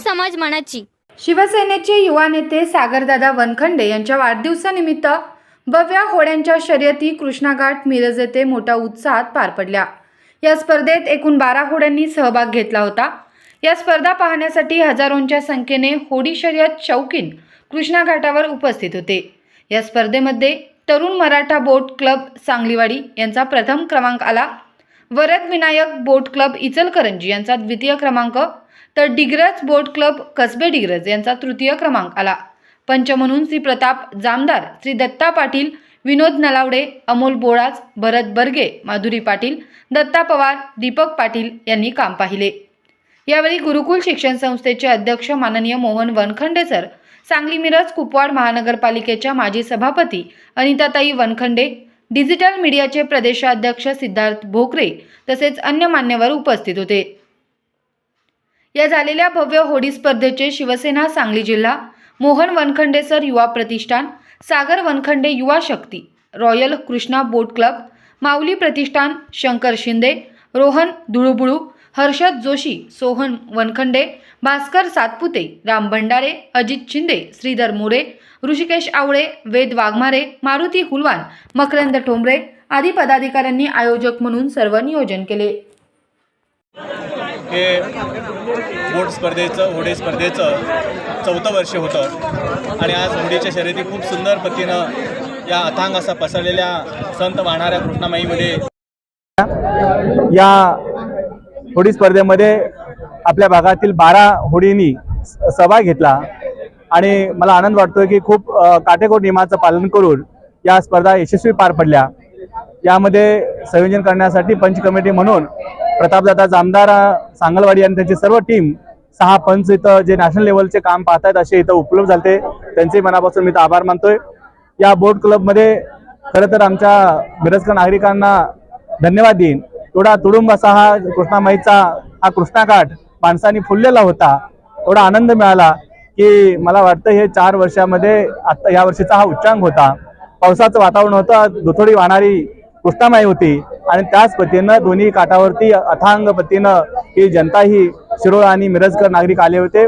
समाज मनाची. शिवसेनेचे युवा नेते सागरदादा वनखंडे यांच्या वाढदिवसानिमित्त भव्य होड्यांच्या शर्यती कृष्णाघाट मिरज येथे मोठ्या उत्साहात पार पडल्या. या स्पर्धेत एकूण बारा होड्यांनी सहभाग घेतला होता. या स्पर्धा पाहण्यासाठी हजारोंच्या संख्येने होडी शर्यत शौकीन कृष्णाघाटावर उपस्थित होते. या स्पर्धेमध्ये तरुण मराठा बोट क्लब सांगलीवाडी यांचा प्रथम क्रमांक आला. वरद विनायक बोट क्लब इचलकरंजी यांचा द्वितीय क्रमांक तर डिग्रज बोट क्लब कसबे डिग्रज यांचा तृतीय क्रमांक आला. पंच म्हणून श्री प्रताप जामदार श्री दत्ता पाटील विनोद नलावडे अमोल बोळाज भरत बर्गे माधुरी पाटील दत्ता पवार दीपक पाटील यांनी काम पाहिले. यावेळी गुरुकुल शिक्षण संस्थेचे अध्यक्ष माननीय मोहन वनखंडे सर सांगली मिरज कुपवाड महानगरपालिकेच्या माजी सभापती अनिताताई वनखंडे डिजिटल मीडियाचे प्रदेशाध्यक्ष सिद्धार्थ भोकरे तसेच अन्य मान्यवर उपस्थित होते. या झालेल्या भव्य होडी स्पर्धेचे शिवसेना सांगली जिल्हा मोहन वनखंडे सर युवा प्रतिष्ठान Sagar Wankhede Yuva Shakti royal Krishna boat club Mauli प्रतिष्ठान शंकर शिंदे रोहन धुळुबुळू हर्षद जोशी सोहन वनखंडे भास्कर सातपुते राम भंडारे अजित शिंदे श्रीधर मोरे ऋषिकेश आवळे वेद वाघमारे मारुती हुलवान मकरंद ठोंबरे आदी पदाधिकाऱ्यांनी आयोजक म्हणून सर्व नियोजन केले. हे बोट स्पर्धेचं होडी स्पर्धेचं चौथं वर्ष होतं. आणि आज होडीच्या शर्यती खूप सुंदर पद्धतीनं या अथांग असा पसरलेल्या संत वाहणाऱ्या कृष्णामाईमध्ये या होडी स्पर्धेमध्ये आपल्या भागातील बारा होडींनी स- सहभाग घेतला. आणि मला आनंद वाटतोय की खूप काटेकोर नियमाचं पालन करून या स्पर्धा यशस्वी पार पडल्या. यामध्ये संयोजन करण्यासाठी पंच कमिटी म्हणून प्रतापदादा जामदार सांगलवाडी आणि त्यांची सर्व टीम सहा पंच इथं जे नॅशनल लेवलचे काम पाहतात असे इथं उपलब्ध झाले त्यांचे मनापासून मी इथं आभार मानतोय. या बोट क्लबमध्ये खरं तर आमच्या बिरजकर नागरिकांना धन्यवाद देईन. एवढा तुडुंब असा हा कृष्णामाईचा हा कृष्णाघाट माणसाने फुललेला होता एवढा आनंद मिळाला की मला वाटतं हे चार वर्षामध्ये आता या वर्षीचा हा उच्चांक होता. पावसाचं वातावरण होतं दुथोडी वाहणारी कृष्णामाई होती आणि त्याच पतीनं दोन्ही काठावरती अथांग पतीनं ही जनता ही शिरोळ आणि मिरजकर नागरिक आले होते.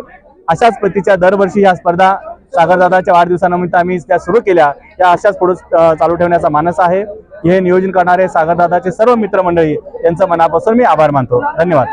अशाच पतीच्या दरवर्षी ह्या स्पर्धा सागरदादाच्या वाढदिवसानिमित्त आम्ही त्या सुरू केल्या. त्या अशाच पुढे चालू ठेवण्याचा मानस आहे. हे नियोजन करणारे सागरदादाचे सर्व मित्रमंडळी यांचं मनापासून मी आभार मानतो. धन्यवाद.